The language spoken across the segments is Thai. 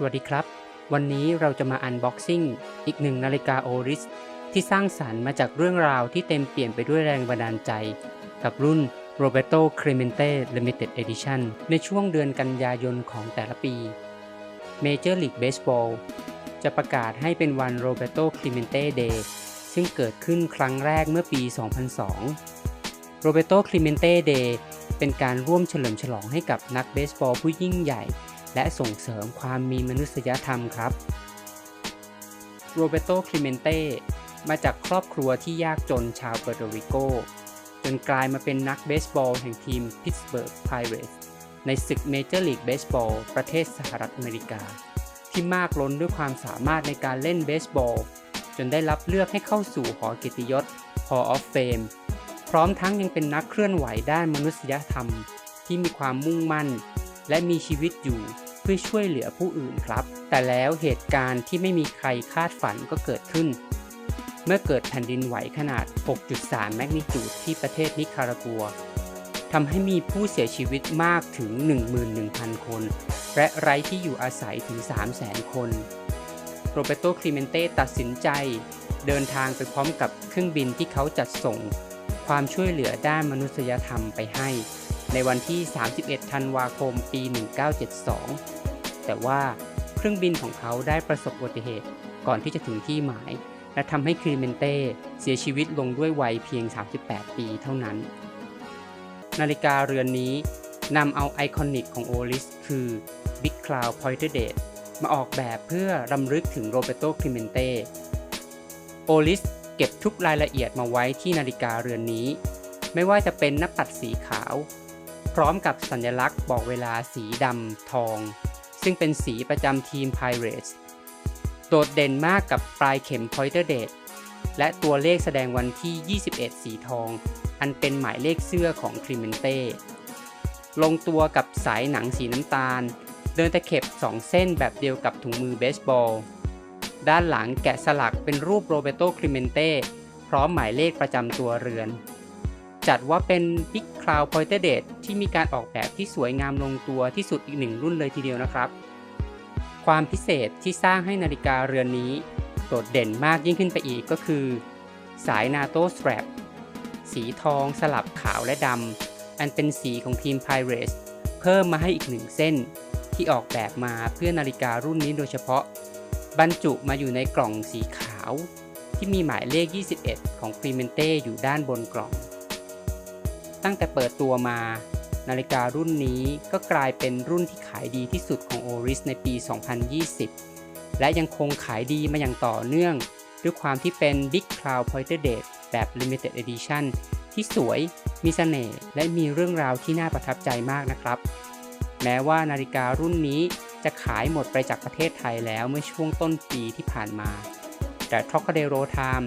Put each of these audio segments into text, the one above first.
สวัสดีครับ วันนี้เราจะมาอันบ็อกซิ่งอีกหนึ่งนาฬิกาโอริส ที่สร้างสรรค์มาจากเรื่องราวที่เต็มเปลี่ยนไปด้วยแรงบันดาลใจ กับรุ่น Roberto Clemente Limited Edition ในช่วงเดือนกันยายนของแต่ละปี Major League Baseball จะประกาศให้เป็นวัน Roberto Clemente Day ซึ่งเกิดขึ้นครั้งแรกเมื่อปี 2002 Roberto Clemente Day เป็นการร่วมเฉลิมฉลองให้กับนักเบสบอลผู้ยิ่งใหญ่ และส่งเสริมความมีมนุษยธรรมครับ โรเบโตคลิเมนเต้มาจากครอบครัวที่ยากจนชาวเปอร์โตริโก จนกลายมาเป็นนักเบสบอลแห่งทีมพิตสเบิร์กไพเรตในศึกเมเจอร์ลีกเบสบอลประเทศสหรัฐอเมริกา ที่มากล้นด้วยความสามารถในการเล่นเบสบอล จนได้รับเลือกให้เข้าสู่หอเกียรติยศ Hall of Fame พร้อมทั้งยังเป็นนักเคลื่อนไหวด้านมนุษยธรรม ที่มีความมุ่งมั่น และมีชีวิตอยู่เพื่อช่วยเหลือผู้อื่นครับ แต่แล้วเหตุการณ์ที่ไม่มีใครคาดฝันก็เกิดขึ้น เมื่อเกิดแผ่นดินไหวขนาด 6.3 แมกนิจูดที่ประเทศนิคารากัวทำให้มีผู้เสียชีวิตมากถึง 11,000 คน และไร้ที่อยู่อาศัยถึง 300,000 คน โรเบโตคลิเมนเต้ตัดสินใจ เดินทางไปพร้อมกับเครื่องบินที่เขาจัดส่ง ความช่วยเหลือด้านมนุษยธรรมไปให้ ในวันที่ 31 ธันวาคม ปี 1972 แต่ว่าเครื่องบินของเขาได้ประสบอุบัติเหตุก่อนที่จะถึงที่หมาย และทำให้ครีเมนเต้เสียชีวิตลงด้วยวัยเพียง 38 ปีเท่านั้น นาฬิกาเรือนนี้นำเอาไอคอนิกของโอลิสคือ Big Cloud Pointer Date มาออกแบบเพื่อรำลึกถึงโรเบโตคลิเมนเต้โอลิสเก็บทุกรายละเอียดมาไว้ที่นาฬิกาเรือนนี้ ไม่ว่าจะเป็นหน้าปัดสีขาว ร้อมกับสัญลักษณ์บอกเวลาสีดำทอง ซึ่งเป็นสีประจำทีม Pirates โดดเด่นมากกับปลายเข็ม Pointer Date และตัวเลขแสดงวันที่ 21 สีทอง อันเป็นหมายเลขเสื้อของคลิเมนเต้ลงตัวกับสายหนังสีน้ำตาล เดินตะเข็บ 2 เส้นแบบเดียวกับถุงมือเบสบอล ด้านหลังแกะสลักเป็นรูปโรเบโตคลิเมนเต้พร้อมหมายเลขประจำตัวเรือน จัดว่าเป็น Big Cloud Pointer Date ที่มีการออกแบบที่สวยงามลงตัวที่สุดอีกหนึ่งรุ่นเลยทีเดียวนะครับ ความพิเศษที่สร้างให้นาฬิกาเรือนนี้ โดดเด่นมากยิ่งขึ้นไปอีกก็คือ สายนาโตสแตรปสีทองสลับขาวและดำ อันเป็นสีของทีม Pirates เพิ่มมาให้อีกหนึ่งเส้น ที่ออกแบบมาเพื่อนาฬิการุ่นนี้โดยเฉพาะ บรรจุมาอยู่ในกล่องสีขาว ที่มีหมายเลข 21 ของครีเมนเต้อยู่ด้านบนกล่อง ตั้งแต่เปิดตัวมา นาฬิการุ่นนี้ก็กลายเป็นรุ่นที่ขายดีที่สุดของ Oris ในปี 2020 และยังคงขายดีมาอย่างต่อเนื่อง ด้วยความที่เป็น Big Cloud Pointer Date แบบ Limited Edition ที่สวย มีเสน่ห์ และมีเรื่องราวที่น่าประทับใจมากนะครับ แม้ว่านาฬิการุ่นนี้จะขายหมดไปจากประเทศไทยแล้วเมื่อช่วงต้นปีที่ผ่านมา แต่ Trocadero Time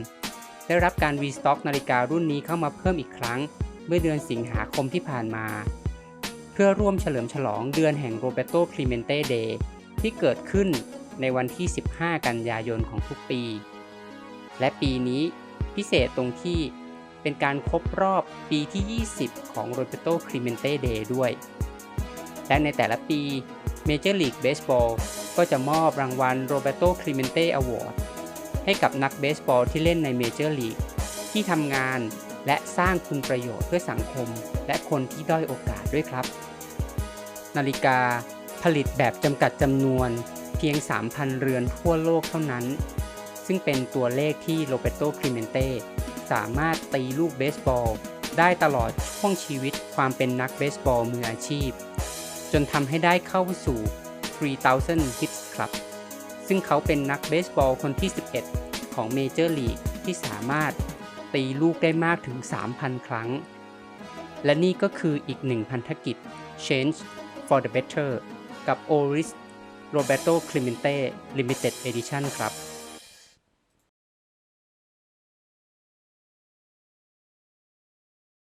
ได้รับการรีสต็อกนาฬิการุ่นนี้เข้ามาเพิ่มอีกครั้ง มื่อเดือนสิงหาคมที่ผ่านมา เพื่อร่วมเฉลิมฉลองเดือนแห่งโรเบโตคลิเมนเต้เดย์ที่เกิดขึ้นในวันที่ 15 กันยายนของทุกปี และปีนี้พิเศษตรงที่เป็นการครบรอบปีที่ 20 ของโรเบโตคลิเมนเต้เดย์ด้วย และในแต่ละปี Major League Baseball ก็จะมอบรางวัล Roberto Clemente Award ให้กับนักเบสบอลที่เล่นใน Major League ที่ทำงาน และสร้างคุณประโยชน์เพื่อสังคม และคนที่ด้อยโอกาสด้วยครับ นาฬิกาผลิตแบบจำกัดจำนวนเพียง 3,000 เรือนทั่วโลกเท่านั้น ซึ่งเป็นตัวเลขที่โรเบโตคลิเมนเต้สามารถตีลูกเบสบอล ได้ตลอดช่วงชีวิตความเป็นนักเบสบอลมืออาชีพ จนทำให้ได้เข้าสู่ 3000 Hits Club ซึ่งเขาเป็นนักเบสบอลคนที่ 11 ของเมเจอร์ลีกที่สามารถ ตีลูกได้มากถึง 3,000 ครั้ง และนี่ก็คืออีกหนึ่งพันธกิจ Change for the Better กับ Oris Roberto Clemente Limited Edition ครับ